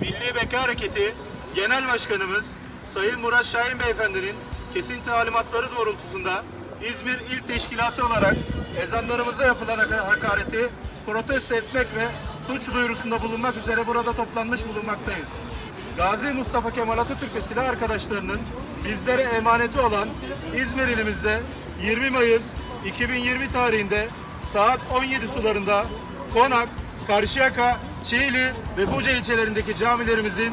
Milli Beka Hareketi Genel Başkanımız Sayın Murat Şahin Beyefendi'nin kesin talimatları doğrultusunda İzmir İl Teşkilatı olarak ezanlarımıza yapılan hakareti protesto etmek ve suç duyurusunda bulunmak üzere burada toplanmış bulunmaktayız. Gazi Mustafa Kemal Atatürk ve silah arkadaşlarının bizlere emaneti olan İzmir ilimizde 20 Mayıs 2020 tarihinde saat 17 sularında Konak, Karşıyaka, Çiğli ve Buca ilçelerindeki camilerimizin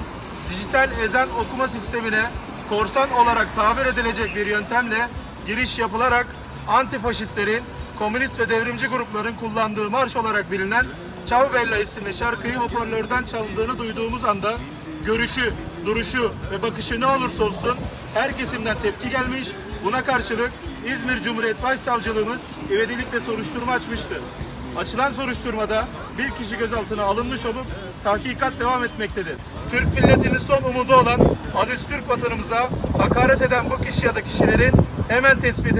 dijital ezan okuma sistemine korsan olarak tabir edilecek bir yöntemle giriş yapılarak antifaşistlerin, komünist ve devrimci grupların kullandığı marş olarak bilinen Ciao Bella isimli şarkıyı hoparlörden çalındığını duyduğumuz anda görüşü, duruşu ve bakışı ne olursa olsun her kesimden tepki gelmiş. Buna karşılık İzmir Cumhuriyet Başsavcılığımız ivedilikle soruşturma açmıştı. Açılan soruşturmada bir kişi gözaltına alınmış olup tahkikat devam etmektedir. Türk milletinin son umudu olan aziz Türk vatanımıza hakaret eden bu kişi ya da kişilerin hemen tespit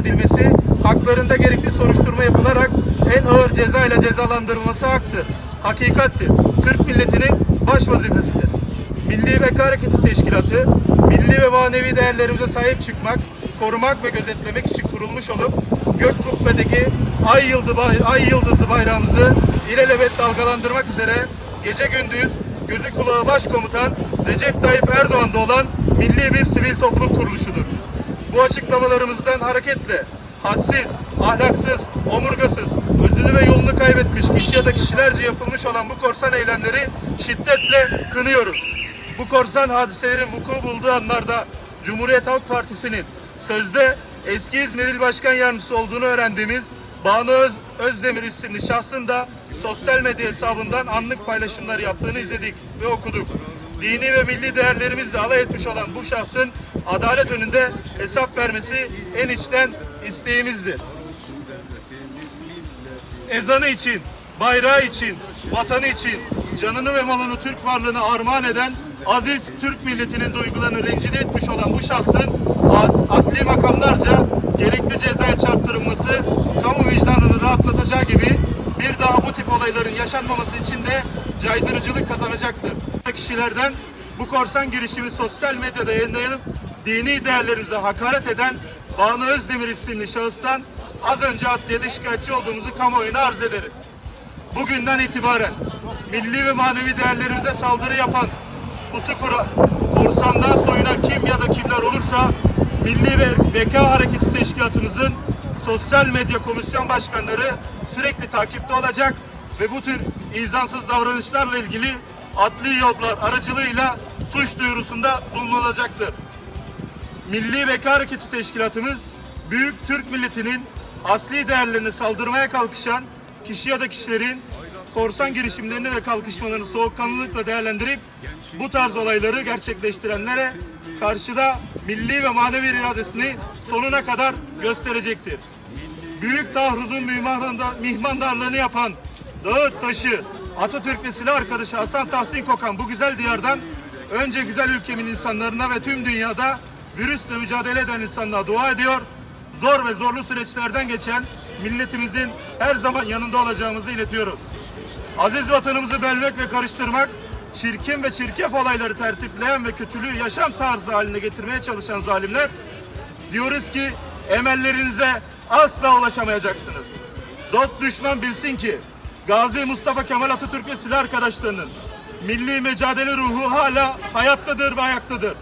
edilmesi, haklarında gerekli soruşturma yapılarak en ağır ceza ile cezalandırılması haktır. Hakikattir. Türk milletinin baş vazifesidir. Milli Beka Hareketi Teşkilatı, milli ve manevi değerlerimize sahip çıkmak, korumak ve gözetlemek için kurulmuş olup gök kubbedeki ay, yıldızı, ay yıldızı bayrağımızı ilelebet dalgalandırmak üzere gece gündüz gözü kulağı başkomutan Recep Tayyip Erdoğan'da olan milli bir sivil toplum kuruluşudur. Bu açıklamalarımızdan hareketle hadsiz, ahlaksız, omurgasız, özünü ve yolunu kaybetmiş kişi ya da kişilerce yapılmış olan bu korsan eylemleri şiddetle kınıyoruz. Bu korsan hadiselerin vuku bulduğu anlarda Cumhuriyet Halk Partisi'nin sözde eski İzmir İl Başkan Yardımcısı olduğunu öğrendiğimiz Banu Öz, Özdemir isimli şahsın da sosyal medya hesabından anlık paylaşımlar yaptığını izledik ve okuduk. Dini ve milli değerlerimizle alay etmiş olan bu şahsın adalet önünde hesap vermesi en içten isteğimizdir ezanı için, bayrağı için, vatanı için, canını ve malını Türk varlığına armağan eden aziz Türk milletinin duygularını rencide etmiş olan bu şahsın ad- adli makamlarca gerekli cezaya çarptırılması, kamu vicdanını rahatlatacağı gibi bir daha bu tip olayların yaşanmaması için de caydırıcılık kazanacaktır. Kişilerden bu korsan girişimi sosyal medyada yayınlayıp dini değerlerimize hakaret eden Banu Özdemir isimli şahıstan az önce adliyede şikayetçi olduğumuzu kamuoyuna arz ederiz. Bugünden itibaren milli ve manevi değerlerimize saldırı yapan, pusu kura, korsandan soyunan kim ya da kimler olursa Milli ve Beka Hareketi Teşkilatımızın sosyal medya komisyon başkanları sürekli takipte olacak ve bu tür izansız davranışlarla ilgili adli yollar aracılığıyla suç duyurusunda bulunulacaktır. Milli Beka Hareketi Teşkilatımız büyük Türk milletinin asli değerlerine saldırmaya kalkışan kişi ya da kişilerin korsan girişimlerini ve kalkışmalarını soğukkanlılıkla değerlendirip bu tarz olayları gerçekleştirenlere karşıda milli ve manevi iradesini sonuna kadar gösterecektir. Büyük mihmanda- mihmandarlığını yapan Dağıt Taşı, Atatürk ve silah arkadaşı Hasan Tahsin Kokan bu güzel diyardan önce güzel ülkemin insanlarına ve tüm dünyada virüsle mücadele eden insanlığa dua ediyor. Zor ve zorlu süreçlerden geçen milletimizin her zaman yanında olacağımızı iletiyoruz. Aziz vatanımızı bölmek ve karıştırmak, çirkin ve çirkef olayları tertipleyen ve kötülüğü yaşam tarzı haline getirmeye çalışan zalimler Diyoruz ki emellerinize asla ulaşamayacaksınız. Dost düşman bilsin ki Gazi Mustafa Kemal Atatürk ve silah arkadaşlarının milli mücadele ruhu hala hayattadır ve ayaktadır.